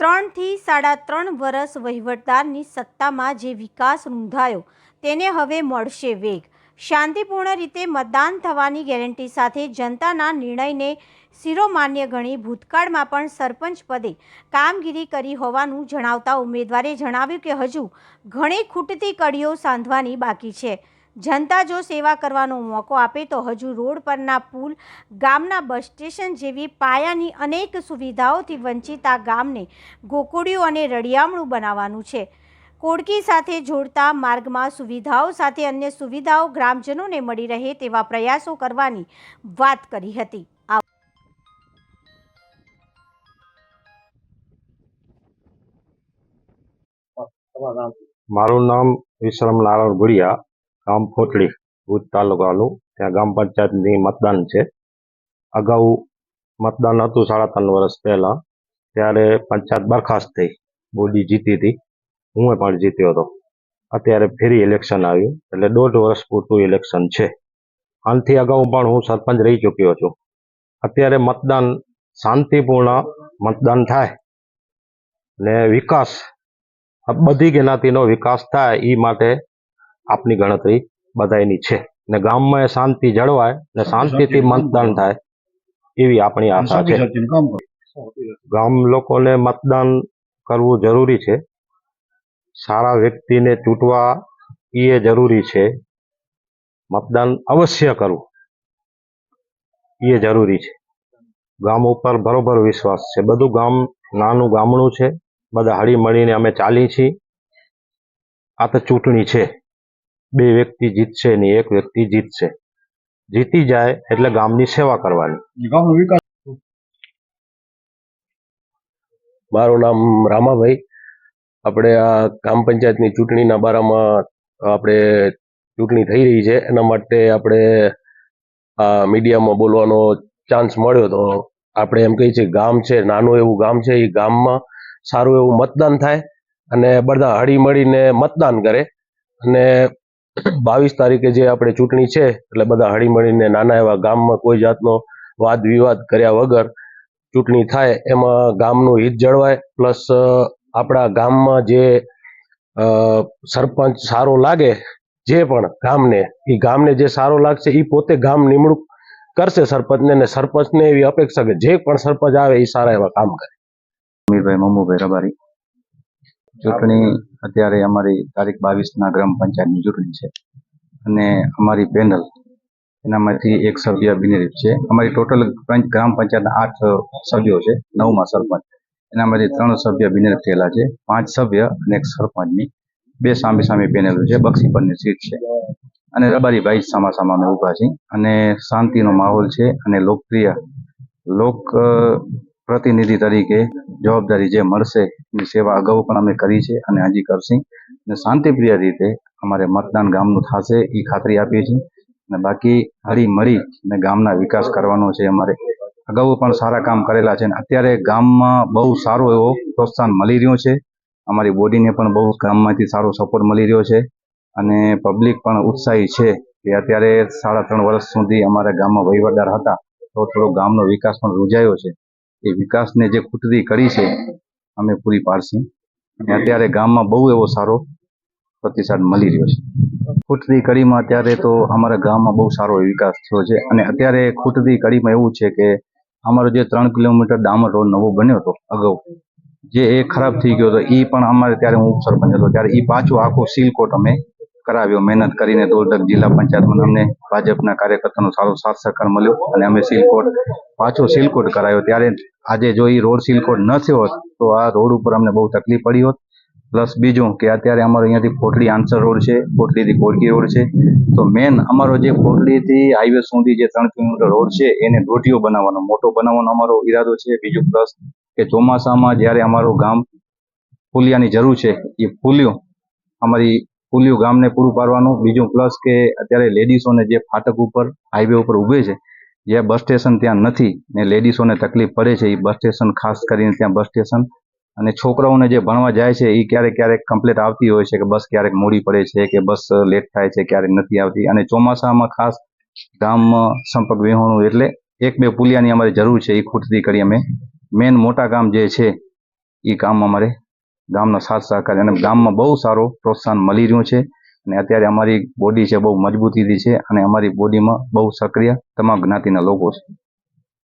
ત્રણથી સાડા ત્રણ વર્ષ વહીવટદારની સત્તામાં જે વિકાસ નોંધાયો, તેને હવે મળશે વેગ. શાંતિપૂર્ણ રીતે મતદાન થવાની ગેરંટી સાથે જનતાના નિર્ણયને શિરોમાન્ય ગણી ભૂતકાળમાં પણ સરપંચ પદે કામગીરી કરી હોવાનું જણાવતા ઉમેદવારે જણાવ્યું કે હજુ ઘણી ખૂટતી કડીઓ સાંધવાની બાકી છે. જનતા જો સેવા કરવાનો મોકો આપે તો હજુ રોડ પરના પુલ, ગામના બસ સ્ટેશન જેવી પાયાની અનેક સુવિધાઓથી વંચિત આ ગામને ગોકુળિયું અને રળિયામણું બનાવવાનું છે. કોડકી સાથે જોડતા માર્ગમાં સુવિધાઓ સાથે અન્ય સુવિધાઓ ગ્રામજનોને મળી રહે તેવા પ્રયાસો કરવાની વાત કરી હતી. મારું નામ વિશ્રમ નારાયણ ભુડિયા ગામ ફોટલી ભુજ તાલુકાનું. ત્યાં ગામ પંચાયતની મતદાન છે. અગાઉ મતદાન હતું સાડા ત્રણ વર્ષ પહેલા. ત્યારે પંચાયત બરખાસ્ત થઈ. બોડી જીતી હતી. હું પણ જીત્યો હતો. અત્યારે ફેરી ઇલેક્શન આવ્યું. એટલે દોઢ વર્ષ પૂરતું ઇલેક્શન છે. આનાથી અગાઉ પણ હું સરપંચ રહી ચૂક્યો છું. અત્યારે મતદાન શાંતિપૂર્ણ મતદાન થાય. ને વિકાસ બધી જ્ઞાતિનો વિકાસ થાય એ માટે આપની ગણતરી બધાયની છે. ને ગામમાં શાંતિ જળવાય ને શાંતિથી મતદાન થાય એવી આપણી આશા છે. ગામ લોકોને મતદાન કરવું જરૂરી છે. સારા વ્યક્તિને ચૂંટવા એ જરૂરી છે. મતદાન અવશ્ય કરવું એ જરૂરી છે. ગામ ઉપર બરોબર વિશ્વાસ છે. બધું ગામ નાનું ગામડું છે. બધા હળી મળીને અમે ચાલી છીએ. આ તો ચૂંટણી છે. બે વ્યક્તિ જીતશે ને એક વ્યક્તિ જીતશે. જીતી જાય એટલે ગામની સેવા કરવાની. ગામનો વિકાસ. મારું નામ રામાભાઈ. આપણે આ ગ્રામ પંચાયતની ચૂંટણીના બારામાં આપણે ચૂંટણી થઈ રહી છે. એના માટે આપણે આ મીડિયામાં બોલવાનો ચાન્સ મળ્યો તો આપણે એમ કહીએ છીએ ગામ છે નાનું એવું ગામ છે. એ ગામમાં સારું એવું મતદાન થાય અને બધા હળી મળીને મતદાન કરે અને બાવીસ તારીખે જે આપણે ચૂંટણી છે, એટલે બધા હળી મળીને નાના એવા ગામમાં કોઈ જાતનો વાદ વિવાદ કર્યા વગર ચૂંટણી થાય, એમાં ગામનું હિત જળવાય, પ્લસ આપણા ગામમાં જે સરપંચ સારો લાગે, જે પણ ગામને એ ગામને જે સારો લાગશે એ પોતે ગામ નિમણૂક કરશે સરપંચને, ને સરપંચને એવી અપેક્ષા કે જે પણ સરપંચ આવે એ સારા એવા કામ કરે. અમીરભાઈ મમ્મુભાઈ રબારી. ચૂંટણી અત્યારે અમારી તારીખ બાવીસના ગ્રામ પંચાયતની ચૂંટણી છે. અને અમારી પેનલ એનામાંથી એક સભ્ય બિનરીફ છે. અમારી ટોટલ ગ્રામ પંચાયતના આઠ સભ્યો છે, નવમાં સરપંચ. એનામાંથી ત્રણ સભ્ય બિનરીફ થયેલા છે, પાંચ સભ્ય અને એક સરપંચની. બે સામે સામે પેનલો છે, બક્ષી પરની સીટ છે. અને રબારીભાઈ સામા સામા અમે ઊભા છીએ. અને શાંતિનો માહોલ છે અને લોકપ્રિય લોક પ્રતિનિધિ તરીકે જવાબદારી જે મળશે એની સેવા અગાઉ પણ અમે કરી છે અને હજી કરશી. અને શાંતિપ્રિય રીતે અમારે મતદાન ગામનું થશે એ ખાતરી આપીએ છીએ. અને બાકી હળી મળી અને ગામના વિકાસ કરવાનો છે અમારે. અગાઉ પણ સારા કામ કરેલા છે અને અત્યારે ગામમાં બહુ સારો એવો પ્રોત્સાહન મળી રહ્યું છે. અમારી બોડીને પણ બહુ ગામમાંથી સારો સપોર્ટ મળી રહ્યો છે. અને પબ્લિક પણ ઉત્સાહી છે કે અત્યારે સાડા ત્રણ વર્ષ સુધી અમારા ગામમાં વહીવટદાર હતા. તો થોડો ગામનો વિકાસ પણ રૂજાયો છે. એ વિકાસને જે ખૂટતી કરી છે અમે પૂરી પાડશી. અને અત્યારે ગામમાં બહુ એવો સારો પ્રતિસાદ મળી રહ્યો છે. ખૂટતી કડીમાં અત્યારે તો અમારા ગામમાં બહુ સારો વિકાસ થયો છે. અને અત્યારે ખૂટતી કડીમાં એવું છે કે અમારો જે ત્રણ કિલોમીટર ડામર રોડ નવો બન્યો હતો અગાઉ, જે એ ખરાબ થઈ ગયો હતો. એ પણ અમારે ત્યારે હું ઉપસરપંચ હતો. ત્યારે એ પાછું આખો સીલકોટ અમે કરાવ્યો. મહેનત કરીને દોલતક જિલ્લા પંચાયતમાં અમને ભાજપના કાર્યકર્તાનો સારો સાથ સહકાર મળ્યો અને અમે સીલકોટ, પાછો સીલકોટ કરાયો. ત્યારે આજે જો એ રોડ સીલકોટ ન થયો હોત તો આ રોડ ઉપર અમને બહુ તકલીફ પડી હોત. પ્લસ બીજું કે અત્યારે અમારો અહીંયાથી પોટલી આન્સર રોડ છે, પોટલીથી કોરકી રોડ છે. તો મેન અમારો જે પોટલીથી હાઈવે સુધી જે ત્રણ કિલોમીટર રોડ છે, એને દોઢિયો બનાવવાનો, મોટો બનાવવાનો અમારો ઈરાદો છે. બીજું પ્લસ કે ચોમાસામાં જ્યારે અમારું ગામ ફૂલિયાની જરૂર છે, એ ફૂલ્યું, અમારી ફૂલ્યું ગામને પૂરું પાડવાનું. બીજું પ્લસ કે અત્યારે લેડીસોને જે ફાટક ઉપર, હાઈવે ઉપર ઊભે છે જે બસ સ્ટેશન ત્યાં નથી ને લેડીઝોને તકલીફ પડે છે એ બસ સ્ટેશન ખાસ કરીને ત્યાં બસ સ્ટેશન. અને છોકરાઓને જે ભણવા જાય છે એ ક્યારેક ક્યારેક કમ્પ્લેટ આવતી હોય છે કે બસ ક્યારેક મોડી પડે છે કે બસ લેટ થાય છે ક્યારેક નથી આવતી. અને ચોમાસામાં ખાસ ગામમાં સંપર્ક વિહોણું એટલે એક બે પુલિયાની અમારે જરૂર છે એ ખૂટતી કરી અમે. મેન મોટા ગામ જે છે એ કામ અમારે ગામનો સાથ સહકાર. અને ગામમાં બહુ સારો પ્રોત્સાહન મળી રહ્યું છે. અને અત્યારે અમારી બોડી છે બહુ મજબૂતીથી છે અને અમારી બોડીમાં બહુ સક્રિય તમામ જ્ઞાતિના લોકો છે.